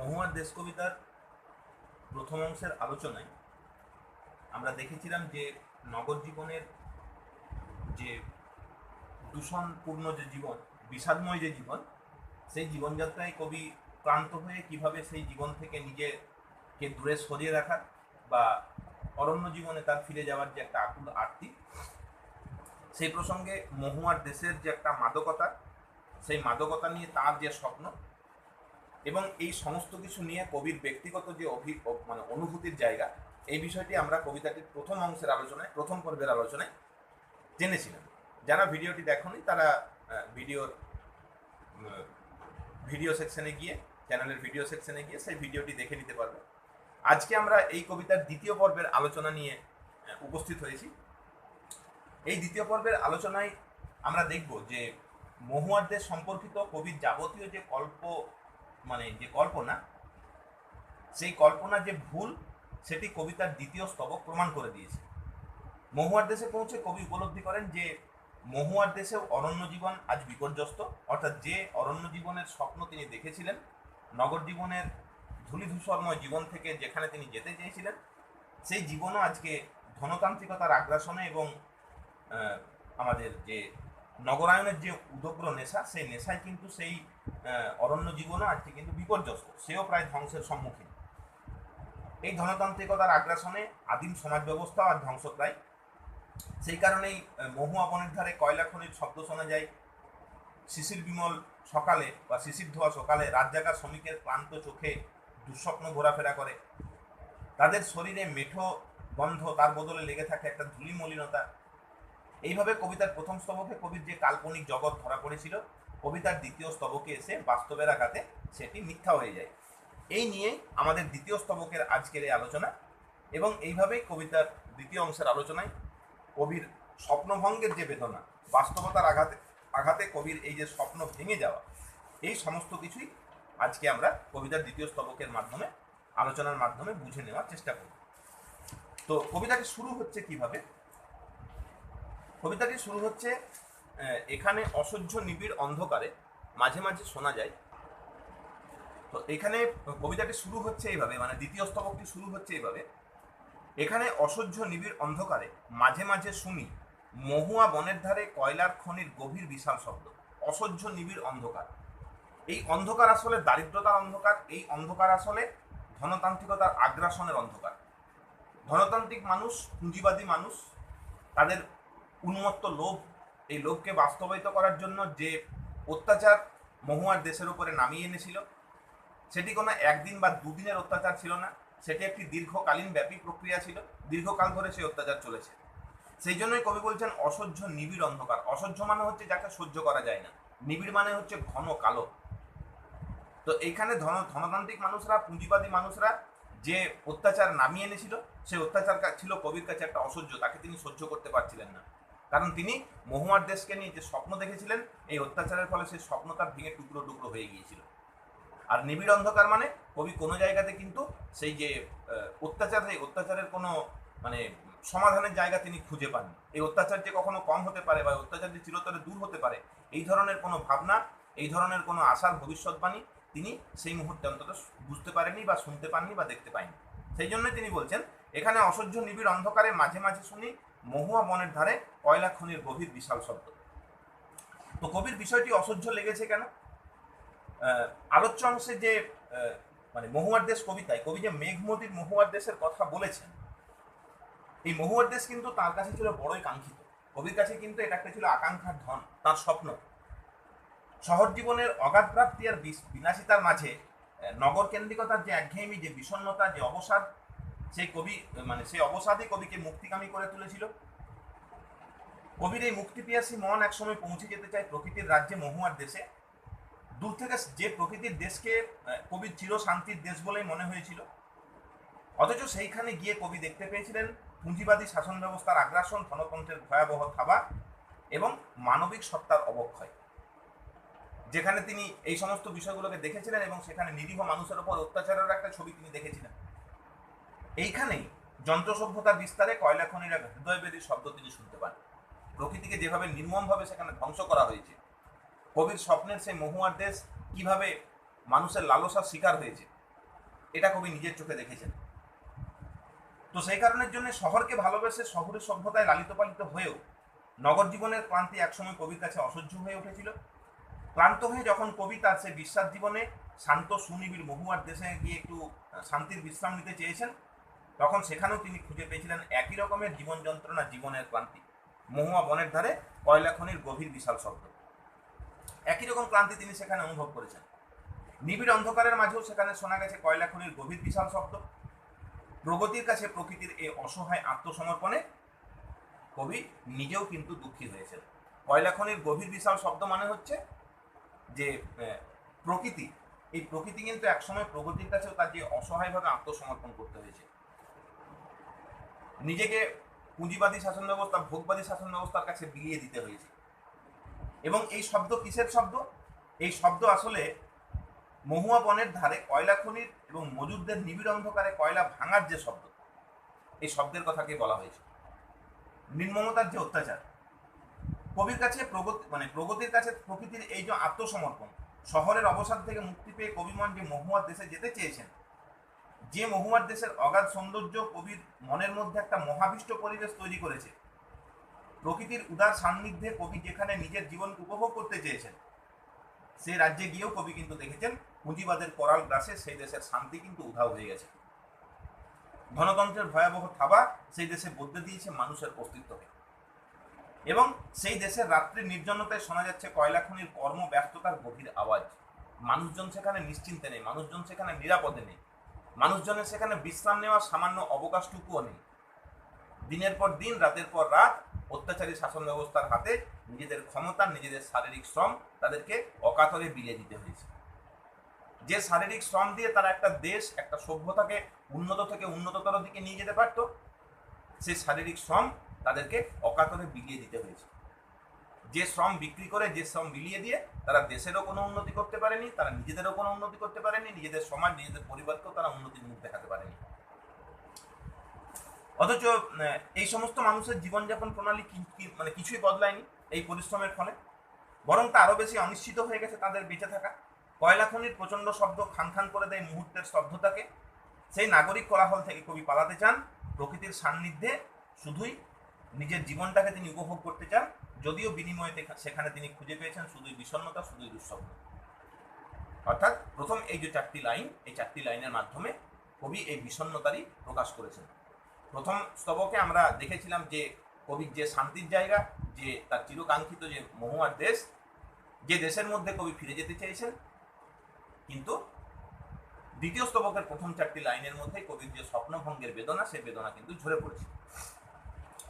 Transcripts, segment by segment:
মহুয়ার দেশ কবিতার প্রথম অংশের আলোচনায় আমরা দেখেছিলাম যে নগর জীবনের যে দূষণপূর্ণ যে জীবন, বিষাদময় যে জীবন, সেই জীবনযাত্রায় কবি ক্লান্ত হয়ে কীভাবে সেই জীবন থেকে নিজেকে দূরে সরিয়ে রাখার বা অরণ্য জীবনে তার ফিরে যাওয়ার যে একটা আকুল আরতি, সেই প্রসঙ্গে মহুয়ার দেশের যে একটা মাদকতা, সেই মাদকতা নিয়ে তার যে স্বপ্ন এবং এই সমস্ত কিছু নিয়ে কবির ব্যক্তিগত যে অভি মানে অনুভূতির জায়গা, এই বিষয়টি আমরা কবিতাটির প্রথম অংশের আলোচনায়, প্রথম পর্বের আলোচনায় জেনেছিলাম। যারা ভিডিওটি দেখনি, তারা ভিডিওর ভিডিও সেকশনে গিয়ে, চ্যানেলের ভিডিও সেকশনে গিয়ে সেই ভিডিওটি দেখে নিতে পারবে। আজকে আমরা এই কবিতার দ্বিতীয় পর্বের আলোচনা নিয়ে উপস্থিত হয়েছি। এই দ্বিতীয় পর্বের আলোচনায় আমরা দেখব যে মহুয়ারদের সম্পর্কিত কবির যাবতীয় যে কল্প মানে যে কল্পনা, সেই কল্পনা যে ভুল, সেটি কবিতার দ্বিতীয় স্তবক প্রমাণ করে দিয়েছে। মহুয়ার দেশে পৌঁছে কবি উপলব্ধি করেন যে, মহুয়ার দেশেও অরণ্য জীবন আজ বিপর্যস্ত। অর্থাৎ যে অরণ্য জীবনের স্বপ্ন তিনি দেখেছিলেন, নগর জীবনের ধূলিধূসরময় জীবন থেকে যেখানে তিনি যেতে চেয়েছিলেন, সেই জীবনও আজকে ধনতান্ত্রিকতার আগ্রাসনে এবং আমাদের যে নগরায়নের যে উদগ্র নেশা, সেই নেশায় কিন্তু সেই অরণ্য জীবনও আজকে কিন্তু বিপর্যস্ত। সেও প্রায় ধ্বংসের সম্মুখীন। এই ধনতান্ত্রিকতার আগ্রাসনে আদিম সমাজ ব্যবস্থা আর ধ্বংসপ্রায়। সেই কারণেই মহুয়া বনের ধারে কয়লা খনির শব্দ শোনা যায়। শিশির বিমল সকালে বা শিশির ধোয়া সকালে রাত জাগা শ্রমিকের ক্লান্ত চোখে দুঃস্বপ্ন ঘোরাফেরা করে। তাদের শরীরে মেঠো গন্ধ, তার বদলে লেগে থাকে একটা ধূলি মলিনতা এইভাবে কবিতার প্রথম স্তবকে কবির যে কাল্পনিক জগৎ ধরা পড়েছিল কবিতার দ্বিতীয় স্তবকে এসে বাস্তবের আঘাতে সেটি মিথ্যা হয়ে যায়। এই নিয়েই আমাদের দ্বিতীয় স্তবকের আজকের এই আলোচনা এবং এইভাবেই কবিতার দ্বিতীয় অংশের আলোচনায় কবির স্বপ্নভঙ্গের যে বেদনা, বাস্তবতার আঘাতে আঘাতে কবির এই যে স্বপ্ন ভেঙে যাওয়া, এই সমস্ত কিছুই আজকে আমরা কবিতার দ্বিতীয় স্তবকের মাধ্যমে, আলোচনার মাধ্যমে বুঝে নেওয়ার চেষ্টা করব। তো কবিতাটি শুরু হচ্ছে কীভাবে? কবিতাটি শুরু হচ্ছে এখানে অসহ্য নিবিড় অন্ধকারে মাঝে মাঝে শোনা যায়। তো এখানে কবিতাটি শুরু হচ্ছে এইভাবে মানে দ্বিতীয় স্তবকটি শুরু হচ্ছে এইভাবে। এখানে অসহ্য নিবিড় অন্ধকারে মাঝে মাঝে শুনি মহুয়া বনের ধারে কয়লার খনির গভীর বিশাল শব্দ, অসহ্য নিবিড় অন্ধকার। এই অন্ধকার আসলে দারিদ্রতার অন্ধকার, এই অন্ধকার আসলে ধনতান্ত্রিকতার আগ্রাসনের অন্ধকার। ধনতান্ত্রিক মানুষ, পুঁজিবাদী মানুষ, তাদের উন্মত্ত লোভ এই লোককে বাস্তবায়িত করার জন্য যে অত্যাচার মহুয়ার দেশের উপরে নামিয়ে এনেছিল, সেটি কোনো একদিন বা দুদিনের অত্যাচার ছিল না। সেটি একটি দীর্ঘকালীন ব্যাপী প্রক্রিয়া ছিল। দীর্ঘকাল ধরে সেই অত্যাচার চলেছে। সেই জন্যই কবি বলছেন, অসহ্য নিবিড় অন্ধকার। অসহ্য মানে হচ্ছে যাকে সহ্য করা যায় না। নিবিড় মানে হচ্ছে ঘন কালো। তো এইখানে ধন, ধনতান্ত্রিক মানুষরা, পুঁজিবাদী মানুষরা যে অত্যাচার নামিয়ে এনেছিল, সেই অত্যাচার ছিল কবির কাছে একটা অসহ্য। তাকে তিনি সহ্য করতে পারছিলেন না। কারণ তিনি মহুয়ার দেশকে নিয়ে যে স্বপ্ন দেখেছিলেন, এই অত্যাচারের ফলে সেই স্বপ্ন তার ভেঙে টুকরো টুকরো হয়ে গিয়েছিল। আর নিবিড় অন্ধকার মানে কবি কোনো জায়গাতে কিন্তু সেই যে অত্যাচার, সেই অত্যাচারের কোনো মানে সমাধানের জায়গা তিনি খুঁজে পাননি। এই অত্যাচার যে কখনো কম হতে পারে বা অত্যাচার যে চিরতরে দূর হতে পারে, এই ধরনের কোনো ভাবনা, এই ধরনের কোনো আশার ভবিষ্যৎবাণী তিনি সেই মুহূর্তে অন্তত বুঝতে পারেননি বা শুনতে পাননি বা দেখতে পায়নি। সেই জন্য তিনি বলছেন এখানে অসহ্য নিবিড় অন্ধকারে মাঝে মাঝে শুনি মহুয়া বনের ধারে কয়লা খনির গভীর বিশাল শব্দ। তো কবির বিষয়টি অসহ্য লেগেছে কেন? আলোচ্য অংশে যে মানে মহুয়ার দেশ কবিতায় কবি যে মেঘমতির মহুয়ার দেশের কথা বলেছেন, এই মহুয়ার দেশ কিন্তু তার কাছে ছিল বড়ই কাঙ্ক্ষিত। কবির কাছে কিন্তু এটা একটা ছিল আকাঙ্ক্ষার ধন, তার স্বপ্ন। শহর জীবনের অগাধ প্রাপ্তি আর বিলাসিতার মাঝে নগর কেন্দ্রিকতার যে একঘেয়েমি, যে বিষণ্ণতা, যে অবসাদ সেই কবি মানে সেই অবসাদই কবিকে মুক্তিকামী করে তুলেছিল। কবির এই মুক্তিপিয়াসী মন একসময় পৌঁছে যেতে চায় প্রকৃতির রাজ্যে, মহুয়ার দেশে। দূর থেকে যে প্রকৃতির দেশকে কবির চির শান্তির দেশ বলেই মনে হয়েছিল। অথচ সেইখানে গিয়ে কবি দেখতে পেয়েছিলেন পুঁজিবাদী শাসন ব্যবস্থার আগ্রাসন ধনতন্ত্রের ভয়াবহ থাবা এবং মানবিক সত্তার অবক্ষয়। যেখানে তিনি এই সমস্ত বিষয়গুলোকে দেখেছিলেন এবং সেখানে নিরীহ মানুষের ওপর অত্যাচারের একটা ছবি তিনি দেখেছিলেন। এইখানেই যন্ত্র সভ্যতার বিস্তারে কয়লা খনির হৃদয়বেদী শব্দ তিনি শুনতে পান। প্রকৃতিকে যেভাবে নির্মমভাবে সেখানে ধ্বংস করা হয়েছে, কবির স্বপ্নের সেই মহুয়ার দেশ কীভাবে মানুষের লালসার শিকার হয়েছে, এটা কবি নিজের চোখে দেখেছেন। তো সেই কারণের জন্য শহরকে ভালোবেসে শহরের সভ্যতায় লালিত পালিত হয়েও নগর জীবনের ক্লান্তি একসময় কবির কাছে অসহ্য হয়ে উঠেছিল। ক্লান্ত হয়ে যখন কবি তার সে বিশ্বাস জীবনে শান্ত সুনিবিড় মহুয়ার দেশে গিয়ে একটু শান্তির বিশ্রাম নিতে চেয়েছেন তখন সেখানেও তিনি খুঁজে পেয়েছিলেন একই রকমের জীবন যন্ত্রণা, জীবনের ক্লান্তি। মহুয়া বনের ধারে কয়লা খনির গভীর বিশাল শব্দ একই রকম ক্লান্তি তিনি সেখানে অনুভব করেছেন। নিবিড় অন্ধকারের মাঝেও সেখানে শোনা গেছে কয়লা খনির গভীর বিশাল শব্দ। প্রগতির কাছে প্রকৃতির এই অসহায় আত্মসমর্পণে কবি নিজেও কিন্তু দুঃখী হয়েছেন। কয়লা খনির গভীর বিশাল শব্দ মানে হচ্ছে যে প্রকৃতি। এই প্রকৃতি কিন্তু একসময় প্রগতির কাছেও তার যে অসহায়ভাবে আত্মসমর্পণ করতে হয়েছে। নিজেকে পুঁজিবাদী শাসন ব্যবস্থা, ভোগবাদী শাসন ব্যবস্থার কাছে বিলিয়ে দিতে হয়েছে। এবং এই শব্দ কিসের শব্দ? এই শব্দ আসলে মহুয়া বনের ধারে কয়লা খনির এবং মজুরদের নিবিড় অন্ধকারে কয়লা ভাঙার যে শব্দ, এই শব্দের কথাকে বলা হয়েছে। নির্মমতার যে অত্যাচার, কবির কাছে প্রগতি মানে প্রগতির কাছে প্রকৃতির এই যে আত্মসমর্পণ, শহরের অবসাদ থেকে মুক্তি পেয়ে কবিমন যে মহুয়ার দেশে যেতে চেয়েছেন যে মহুয়ার দেশের অগাধ সৌন্দর্য কবির মনের মধ্যে একটা মহাবিষ্ট পরিবেশ তৈরি করেছে। প্রকৃতির উদার সান্নিধ্যে কবি যেখানে নিজের জীবনকে উপভোগ করতে চেয়েছেন সেই রাজ্যে গিয়েও কবি কিন্তু দেখেছেন, পুঁজিবাদের করাল গ্রাসে সেই দেশের শান্তি কিন্তু উধাও হয়ে গেছে। ধনতন্ত্রের ভয়াবহ থাবা সেই দেশে বদলে দিয়েছে মানুষের অস্তিত্বকে। এবং সেই দেশের রাত্রি নির্জনতায় শোনা যাচ্ছে কয়লা খনির কর্ম ব্যস্ততার গভীর আওয়াজ। মানুষজন সেখানে নিশ্চিন্তে নেই, মানুষজন সেখানে নিরাপদে নেই। মানুষজনের সেখানে বিশ্রাম নেওয়ার সামান্য অবকাশটুকুও নেই। দিনের পর দিন, রাতের পর রাত অত্যাচারী শাসন ব্যবস্থার হাতে নিজেদের ক্ষমতা, নিজেদের শারীরিক শ্রম তাদেরকে অকাতরে বিলিয়ে দিতে হয়েছে। যে শারীরিক শ্রম দিয়ে তারা একটা দেশ, একটা সভ্যতাকে উন্নত থেকে উন্নততর দিকে নিয়ে যেতে পারত সেই শারীরিক শ্রম তাদেরকে অকাতরে বিলিয়ে দিতে হয়েছে। যে শ্রম বিক্রি করে, যে শ্রম বিলিয়ে দিয়ে তারা দেশেরও কোনো উন্নতি করতে পারেনি, তারা নিজেদেরও কোনো উন্নতি করতে পারেনি, নিজেদের সমাজ, নিজেদের পরিবারকেও তারা উন্নতির মুখ দেখাতে পারেনি। অথচ এই সমস্ত মানুষের জীবনযাপন প্রণালী মানে কিছুই বদলায়নি এই পরিশ্রমের ফলে। বরং তা আরও বেশি অনিশ্চিত হয়ে গেছে তাদের বেঁচে থাকা। কয়লা খনির প্রচণ্ড শব্দ খান খান করে দেয় মুহূর্তের স্তব্ধতাকে। সেই নাগরিক কোলাহল থেকে কবি পালাতে চান। প্রকৃতির সান্নিধ্যে শুধুই নিজের জীবনটাকে তিনি উপভোগ করতে চান। যদিও বিনিময়ে সেখানে তিনি খুঁজে পেয়েছেন শুধুই বিষণ্ণতা, শুধুই দুঃস্বপ্ন। অর্থাৎ প্রথম এই যে চারটি লাইন, এই চারটি লাইনের মাধ্যমে কবি এই বিষণ্ণতারই প্রকাশ করেছেন। প্রথম স্তবকে আমরা দেখেছিলাম যে কবির যে শান্তির জায়গা, যে তার চিরকাঙ্ক্ষিত যে মহুয়ার দেশ, যে দেশের মধ্যে কবি ফিরে যেতে চেয়েছেন, কিন্তু দ্বিতীয় স্তবকের প্রথম চারটি লাইনের মধ্যে কবির যে স্বপ্নভঙ্গের বেদনা, সেই বেদনা কিন্তু ঝরে পড়েছে।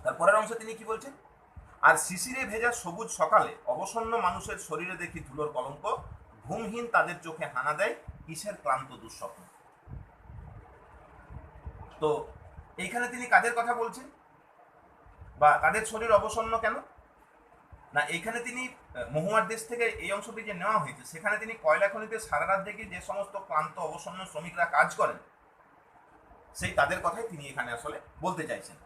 তারপরের অংশে তিনি কি বলছেন? আর শিশিরে ভেজা সবুজ সকালে অবসন্ন মানুষের শরীরে দেখি ধুলোর কলঙ্ক, ঘুমহীন তাদের চোখে হানা দেয়, কিসের ক্লান্ত দুঃস্বপ্ন। তো এইখানে তিনি কাদের কথা বলছেন? বা তাদের শরীর অবসন্ন কেন? না, এইখানে তিনি মহুয়ার দেশ থেকে এই অংশটি যে নেওয়া হয়েছে, সেখানে তিনি কয়লা খনিতে সারা রাত থেকে যে সমস্ত ক্লান্ত, অবসন্ন শ্রমিকরা কাজ করেন, সেই তাদের কথাই তিনি এখানে আসলে বলতে চাইছেন।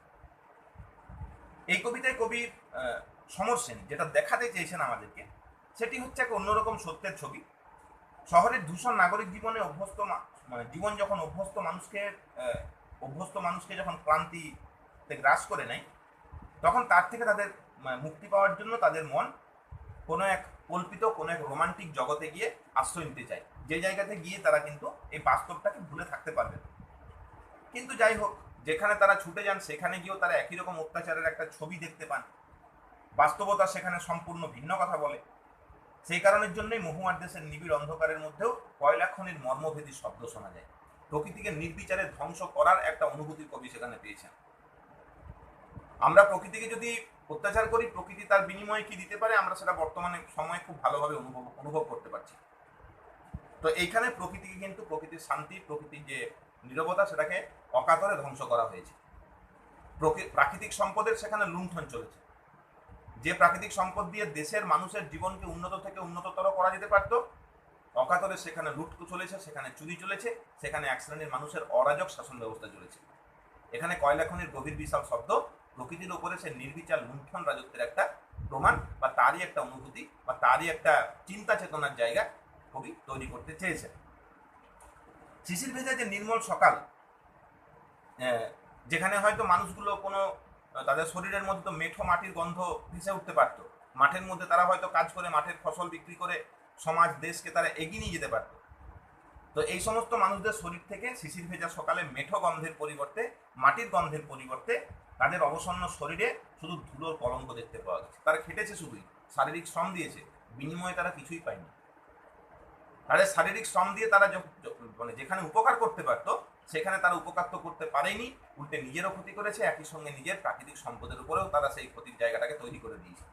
এই কবিতায় কবি সমর সেন যেটা দেখাতে চেয়েছেন আমাদেরকে সেটি হচ্ছে এক অন্যরকম সত্যের ছবি। শহরের দূষণ নাগরিক জীবনে অভ্যস্ত মানে জীবন যখন অভ্যস্ত মানুষকে অভ্যস্ত মানুষকে যখন ক্লান্তিতে গ্রাস করে নেয় তখন তার থেকে তাদের মানে, মুক্তি পাওয়ার জন্য তাদের মন কোনো এক কল্পিত কোনো এক রোমান্টিক জগতে গিয়ে আশ্রয় নিতে চায়। যে জায়গাতে গিয়ে তারা কিন্তু এই বাস্তবটাকে ভুলে থাকতে পারবে কিন্তু যাই হোক যেখানে তারা ছুটে যান সেখানে গিয়েও তারা একই রকম অত্যাচারের একটা ছবি দেখতে পান। বাস্তবতা সেখানে সম্পূর্ণ ভিন্ন কথা বলে। সেই কারণের জন্যই মহুয়ার দেশের নিবিড় অন্ধকারের মধ্যেও কয়লা খনির মর্মভেদী শব্দ শোনা যায়। প্রকৃতিকে নির্বিচারে ধ্বংস করার একটা অনুভূতি কবি সেখানে পেয়েছেন। আমরা প্রকৃতিকে যদি অত্যাচার করি, প্রকৃতি তার বিনিময়ে কি দিতে পারে, আমরা সেটা বর্তমানে সময়ে খুব ভালোভাবে অনুভব অনুভব করতে পারছি। তো এইখানে প্রকৃতিকে কিন্তু প্রকৃতির শান্তি, প্রকৃতির যে নীরবতা, সেটাকে অকাতরে ধ্বংস করা হয়েছে। প্রকৃ- প্রাকৃতিক সম্পদের সেখানে লুণ্ঠন চলেছে। যে প্রাকৃতিক সম্পদ দিয়ে দেশের মানুষের জীবনকে উন্নত থেকে উন্নততর করা যেতে পারত, অকাতরে সেখানে লুট চলেছে, সেখানে চুরি চলেছে, সেখানে এক শ্রেণির মানুষের অরাজক শাসন ব্যবস্থা চলেছে। এখানে কয়লা খনির গভীর বিশাল শব্দ, প্রকৃতির উপরে সে নির্বিচার লুণ্ঠন রাজত্বের একটা প্রমাণ বা তারই একটা অনুভূতি বা তারই একটা চিন্তা চেতনার জায়গা কবি তৈরি করতে চেয়েছেন। শিশির ভেজা যে নির্মল সকাল যেখানে হয়তো মানুষগুলো কোনো তাদের শরীরের মধ্যে তো মেঠো মাটির গন্ধ ভেসে উঠতে পারতো। মাঠের মধ্যে তারা হয়তো কাজ করে, মাঠের ফসল বিক্রি করে, সমাজ, দেশকে তারা এগিয়ে নিয়ে যেতে পারতো। তো এই সমস্ত মানুষদের শরীর থেকে শিশির ভেজা সকালে মেঠো গন্ধের পরিবর্তে, মাটির গন্ধের পরিবর্তে তাদের অবসন্ন শরীরে শুধু ধুলোর কলঙ্ক দেখতে পাওয়া গেছে। তারা খেটেছে শুধুই, শারীরিক শ্রম দিয়েছে, বিনিময়ে তারা কিছুই পায়নি। তাদের শারীরিক শ্রম দিয়ে তারা মানে যেখানে উপকার করতে পারতো সেখানে তারা উপকার তো করতে পারেনি, উল্টে নিজেরও ক্ষতি করেছে, একই সঙ্গে নিজের প্রাকৃতিক সম্পদের উপরেও তারা সেই ক্ষতির জায়গাটাকে তৈরি করে দিয়েছে।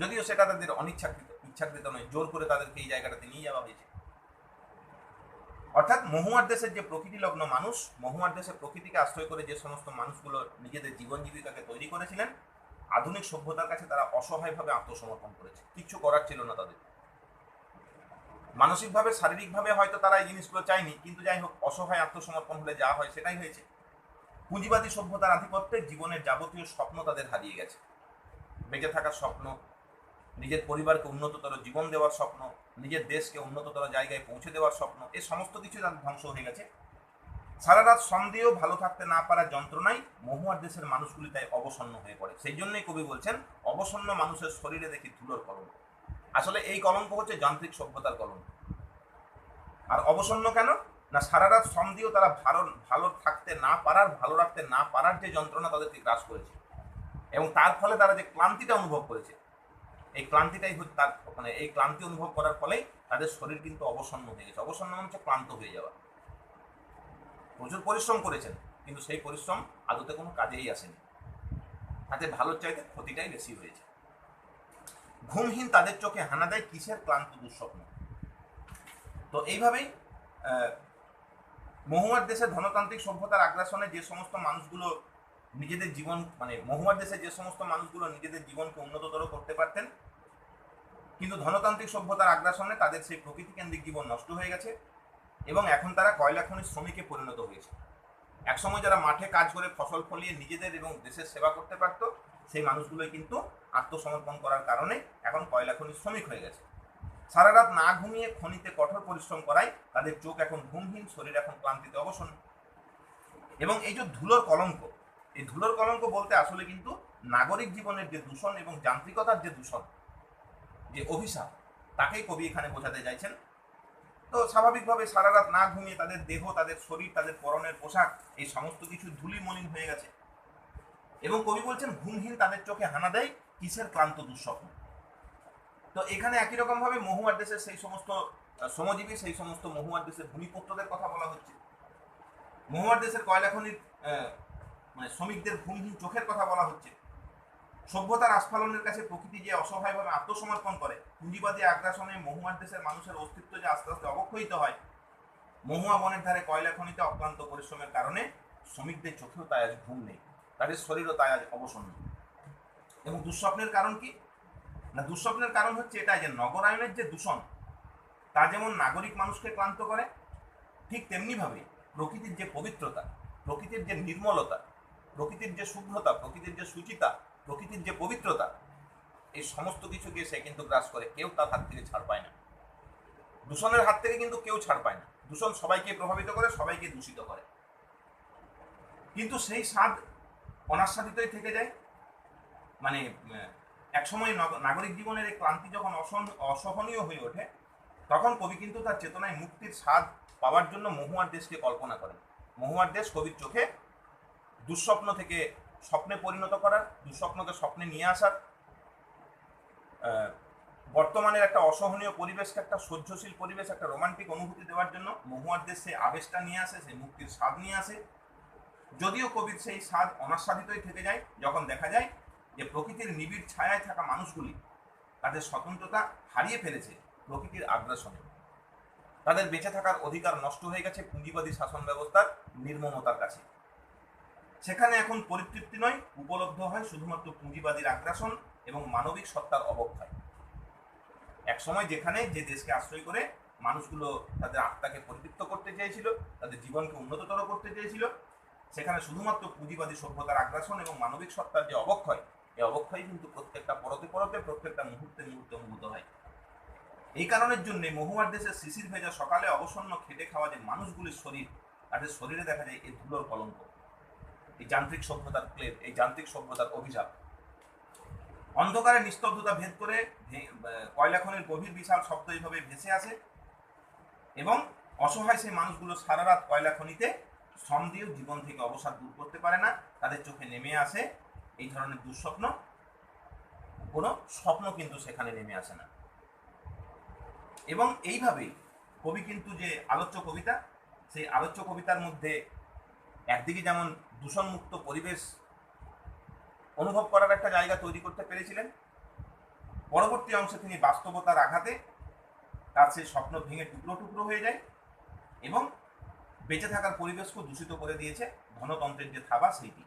যদিও সেটা তাদের অনিচ্ছাকৃত, ইচ্ছাকৃত নয়, জোর করে তাদেরকে এই জায়গাটাতে নিয়ে যাওয়া হয়েছে। অর্থাৎ মহুয়ার দেশের যে প্রকৃতি লগ্ন মানুষ, মহুয়ার দেশের প্রকৃতিকে আশ্রয় করে যে সমস্ত মানুষগুলো নিজেদের জীবন জীবিকাকে তৈরি করেছিলেন, আধুনিক সভ্যতার কাছে তারা অসহায়ভাবে আত্মসমর্পণ করেছে। কিচ্ছু করার ছিল না তাদের। মানসিকভাবে, শারীরিকভাবে হয়তো তারা এই জিনিসগুলো চায়নি, কিন্তু যাই হোক, অসহায় আত্মসমর্পণ হলে যা হয় সেটাই হয়েছে। পুঁজিবাদী সভ্যতার আধিপত্যে জীবনের যাবতীয় স্বপ্ন তাদের হারিয়ে গেছে। বেঁচে থাকার স্বপ্ন, নিজের পরিবারকে উন্নততর জীবন দেওয়ার স্বপ্ন, নিজের দেশকে উন্নততর জায়গায় পৌঁছে দেওয়ার স্বপ্ন, এ সমস্ত কিছু তাদের ধ্বংস হয়ে গেছে। সারা রাত সন্দেহ, ভালো থাকতে না পারার যন্ত্রণায় মহুয়ার দেশের মানুষগুলি তাই অবসন্ন হয়ে পড়ে। সেই জন্যই কবি বলছেন, অবসন্ন মানুষের শরীরে দেখি ধুলোর কলঙ্ক। আসলে এই কলঙ্ক হচ্ছে যান্ত্রিক সভ্যতার কলঙ্ক আর অবসন্ন কেন? না, সারা রাত শ্রম দিয়েও তারা ভালো ভালো থাকতে না পারার, ভালো রাখতে না পারার যে যন্ত্রণা তাদেরকে গ্রাস করেছে। এবং তার ফলে তারা যে ক্লান্তিটা অনুভব করেছে, এই ক্লান্তিটাই হচ্ছে তার মানে এই ক্লান্তি অনুভব করার ফলেই তাদের শরীর কিন্তু অবসন্ন হয়ে গেছে। অবসন্ন মানে হচ্ছে ক্লান্ত হয়ে যাওয়া। প্রচুর পরিশ্রম করেছেন, কিন্তু সেই পরিশ্রম আদতে কোনো কাজেই আসেনি। তাতে ভালোর চাইতে ক্ষতিটাই বেশি হয়েছে। ঘুমহীন তাদের চোখে হানা দেয় কিসের ক্লান্ত দুঃস্বপ্ন? তো এইভাবেই মহুয়ার দেশের ধনতান্ত্রিক সভ্যতার আগ্রাসনে যে সমস্ত মানুষগুলো নিজেদের জীবন মানে মহুয়ার দেশে যে সমস্ত মানুষগুলো নিজেদের জীবনকে উন্নততর করতে পারতেন, কিন্তু ধনতান্ত্রিক সভ্যতার আগ্রাসনে তাদের সেই প্রকৃতি কেন্দ্রিক জীবন নষ্ট হয়ে গেছে এবং এখন তারা কয়লা খনির শ্রমিকে পরিণত হয়েছে। একসময় যারা মাঠে কাজ করে ফসল ফলিয়ে নিজেদের এবং দেশের সেবা করতে পারতো সেই মানুষগুলোই কিন্তু আত্মসমর্পণ করার কারণে এখন কয়লা খনির শ্রমিক হয়ে গেছে। সারা রাত না ঘুমিয়ে খনিতে কঠোর পরিশ্রম করায় তাদের চোখ এখন ঘুমহীন, শরীর এখন ক্লান্তিতে অবসন্ন। এবং এই যে ধুলোর কলঙ্ক, এই ধুলোর কলঙ্ক বলতে আসলে কিন্তু নাগরিক জীবনের যে দূষণ এবং যান্ত্রিকতার যে দূষণ, যে অভিশাপ, তাকেই কবি এখানে বোঝাতে চাইছেন। তো স্বাভাবিকভাবে সারা রাত না ঘুমিয়ে তাদের দেহ, তাদের শরীর, তাদের পরনের পোশাক, এই সমস্ত কিছু ধুলি মলিন হয়ে গেছে। এবং কবি বলছেন, ঘুমহীন তাদের চোখে হানা দেয়, কিসের ক্লান্ত দুঃস্বপ্ন? তো এখানে একই রকম ভাবে মহুয়ার দেশের সেই সমস্ত শ্রমজীবী সেই সমস্ত মহুয়ার দেশের ভূমিপুত্রদের কথা বলা হচ্ছে। মহুয়ার দেশের কয়লা খনির মানে শ্রমিকদের ভূমিহীন চোখের কথা বলা হচ্ছে। সভ্যতার আস্ফালনের কাছে প্রকৃতি যে অসহায়ভাবে আত্মসমর্পণ করে, পুঁজিবাদী আগ্রাসনে মহুয়ার দেশের মানুষের অস্তিত্ব যে আস্তে আস্তে অবক্ষয়িত হয়, মহুয়া বনের ধারে কয়লা খনিতে অক্লান্ত পরিশ্রমের কারণে শ্রমিকদের চোখেও তাই আজ ঘুম নেই। তাদের শরীরও তাই আজ অবসন্ন। এবং দুঃস্বপ্নের কারণ কি? না, দুঃস্বপ্নের কারণ হচ্ছে এটা যে নগরায়নের যে দূষণ, তা যেমন নাগরিক মানুষকে ক্লান্ত করে, ঠিক তেমনিভাবে প্রকৃতির যে পবিত্রতা, প্রকৃতির যে নির্মলতা, প্রকৃতির যে শুভ্রতা প্রকৃতির যে সুচিতা, প্রকৃতির যে পবিত্রতা, এই সমস্ত কিছুকে সে কিন্তু গ্রাস করে। কেউ তার হাত থেকে ছাড় পায় না। দূষণের হাত থেকে কিন্তু কেউ ছাড় পায় না। দূষণ সবাইকে প্রভাবিত করে, সবাইকে দূষিত করে। কিন্তু সেই স্বাদ অনাস্বাদিতই থেকে যায়। মানে একসময় নাগরিক জীবনের এই ক্লান্তি যখন অসহন- অসহনীয় হয়ে ওঠে, তখন কবি কিন্তু তার চেতনায় মুক্তির স্বাদ পাওয়ার জন্য মহুয়ার দেশকে কল্পনা করেন। মহুয়ার দেশ কবির চোখে দুঃস্বপ্ন থেকে স্বপ্নে পরিণত করার, দুঃস্বপ্নকে স্বপ্নে নিয়ে আসার বর্তমানের একটা অসহনীয় পরিবেশকে একটা সহ্যশীল পরিবেশ, একটা রোমান্টিক অনুভূতি দেওয়ার জন্য মহুয়ার দেশ সেই আবেশটা নিয়ে আসে, সেই মুক্তির স্বাদ নিয়ে আসে। যদিও কবির সেই স্বাদ অনাস্বাদিতই থেকে যায়, যখন দেখা যায় যে প্রকৃতির নিবিড় ছায়ায় থাকা মানুষগুলি তাদের স্বতন্ত্রতা হারিয়ে ফেলেছে প্রকৃতির আগ্রাসনে। তাদের বেঁচে থাকার অধিকার নষ্ট হয়ে গেছে পুঁজিবাদী শাসন ব্যবস্থার নির্মমতার কাছে। সেখানে এখন পরিতৃপ্তি নয়, উপলব্ধ হয় শুধুমাত্র পুঁজিবাদীর আগ্রাসন এবং মানবিক সত্তার অবক্ষয়। একসময় যেখানে যে দেশকে আশ্রয় করে মানুষগুলো তাদের আত্মাকে পরিতৃপ্ত করতে চেয়েছিল, তাদের জীবনকে উন্নততর করতে চেয়েছিল সেখানে শুধুমাত্র পুঁজিবাদী সভ্যতার আগ্রাসন এবং মানবিক সত্তার যে অবক্ষয় এই অবক্ষয় কিন্তু প্রত্যেকটা পরতে পরতে, প্রত্যেকটা মুহূর্তে মুহূর্তে অনুভূত হয়। এই কারণের জন্য মহুয়ার দেশের শিশির ভেজা সকালে অবসন্ন খেটে খাওয়া যে মানুষগুলির শরীর তাদের শরীরে দেখা যায় এই ধুলোর কলঙ্ক। এই যান্ত্রিক সভ্যতার প্লেট এই যান্ত্রিক সভ্যতার অভিশাপ। অন্ধকারে নিস্তব্ধতা ভেদ করে ভে- কয়লা খনির গভীর বিশাল শব্দ এইভাবে ভেসে আসে এবং অসহায় সেই মানুষগুলো সারা রাত কয়লা খনিতে শ্রম দিয়েও জীবন থেকে অবসাদ দূর করতে পারে না, তাদের চোখে নেমে আসে এই ধরনের দুঃস্বপ্ন। কোনো স্বপ্ন কিন্তু সেখানে নেমে আসে না। এবং এইভাবেই কবি কিন্তু যে আলোচ্য কবিতা, সেই আলোচ্য কবিতার মধ্যে একদিকে যেমন দূষণমুক্ত পরিবেশ অনুভব করার একটা জায়গা তৈরি করতে পেরেছিলেন, পরবর্তী অংশে তিনি বাস্তবতার আঘাতে তার সেই স্বপ্ন ভেঙে টুকরো টুকরো হয়ে যায় এবং বেঁচে থাকার পরিবেশকে দূষিত করে দিয়েছে ধনতন্ত্রের যে থাবা সেইটি।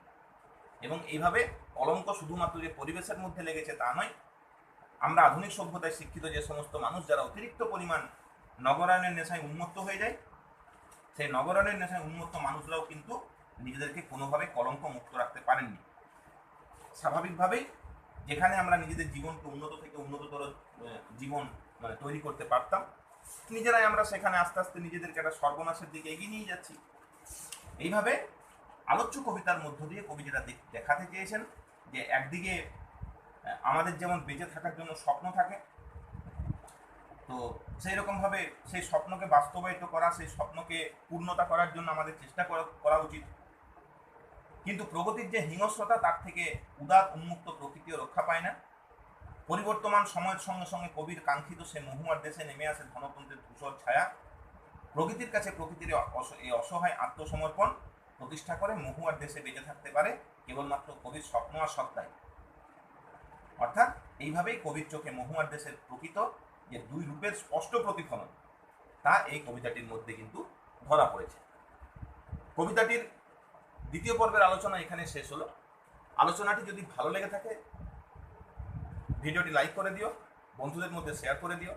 এবং এইভাবে কলঙ্ক শুধুমাত্র যে পরিবেশের মধ্যে লেগেছে তা নয়, আমরা আধুনিক সভ্যতায় শিক্ষিত যে সমস্ত মানুষ যারা অতিরিক্ত পরিমাণ নগরায়নের নেশায় উন্মত্ত হয়ে যায়, সেই নগরায়নের নেশায় উন্মত্ত মানুষরাও কিন্তু নিজেদেরকে কোনোভাবে কলঙ্ক মুক্ত রাখতে পারেননি। স্বাভাবিকভাবেই যেখানে আমরা নিজেদের জীবনকে উন্নত থেকে উন্নততর জীবন মানে তৈরি করতে পারতাম নিজেরাই আমরা সেখানে আস্তে আস্তে নিজেদেরকে একটা সর্বনাশের দিকে এগিয়ে নিয়ে যাচ্ছি। এইভাবে আলোচ্য কবিতার মধ্য দিয়ে কবি যেটা দেখাতে চেয়েছেন যে একদিকে আমাদের যেমন বেঁচে থাকার জন্য স্বপ্ন থাকে, তো সেই রকমভাবে সেই স্বপ্নকে বাস্তবায়িত করা, সেই স্বপ্নকে পূর্ণতা করার জন্য আমাদের চেষ্টা করা- উচিত। কিন্তু প্রগতির যে হিংস্রতা, তার থেকে উদার উন্মুক্ত প্রকৃতিও রক্ষা পায় না। পরিবর্তমান সময়ের সঙ্গে সঙ্গে কবির কাঙ্ক্ষিত সে মহুয়ার দেশে নেমে আসে ধনতন্ত্রের ধূসর ছায়া। প্রকৃতির কাছে প্রকৃতির এই অসহায় আত্মসমর্পণ প্রতিষ্ঠা করে মহুয়ার দেশে বেঁচে থাকতে পারে কেবলমাত্র কবির স্বপ্ন আর সত্তায় অর্থাৎ এইভাবেই কবির চোখে মহুয়ার দেশের প্রকৃত যে দুই রূপের স্পষ্ট প্রতিফলন, তা এই কবিতাটির মধ্যে কিন্তু ধরা পড়েছে। কবিতাটির দ্বিতীয় পর্বের আলোচনা এখানে শেষ হলো। আলোচনাটি যদি ভালো লেগে থাকে ভিডিওটি লাইক করে দিও, বন্ধুদের মধ্যে শেয়ার করে দিও।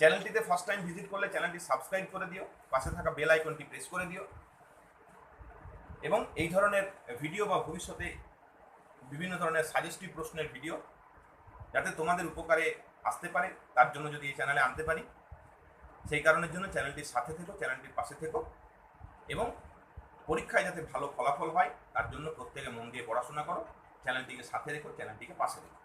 চ্যানেলটিতে ফার্স্ট টাইম ভিজিট করলে চ্যানেলটি সাবস্ক্রাইব করে দিও, পাশে থাকা বেল আইকনটি প্রেস করে দিও। এবং এই ধরনের ভিডিও বা ভবিষ্যতে বিভিন্ন ধরনের সাজেস্টিভ প্রশ্নের ভিডিও যাতে তোমাদের উপকারে আসতে পারে, তার জন্য যদি এই চ্যানেলে আনতে পারি, সেই কারণের জন্য চ্যানেলটির সাথে থেকো, চ্যানেলটির পাশে থেকো। এবং পরীক্ষায় যাতে ভালো ফলাফল হয়, তার জন্য প্রত্যেকে মন দিয়ে পড়াশোনা করো, চ্যানেলটিকে সাথে রেখো, চ্যানেলটিকে পাশে রেখো।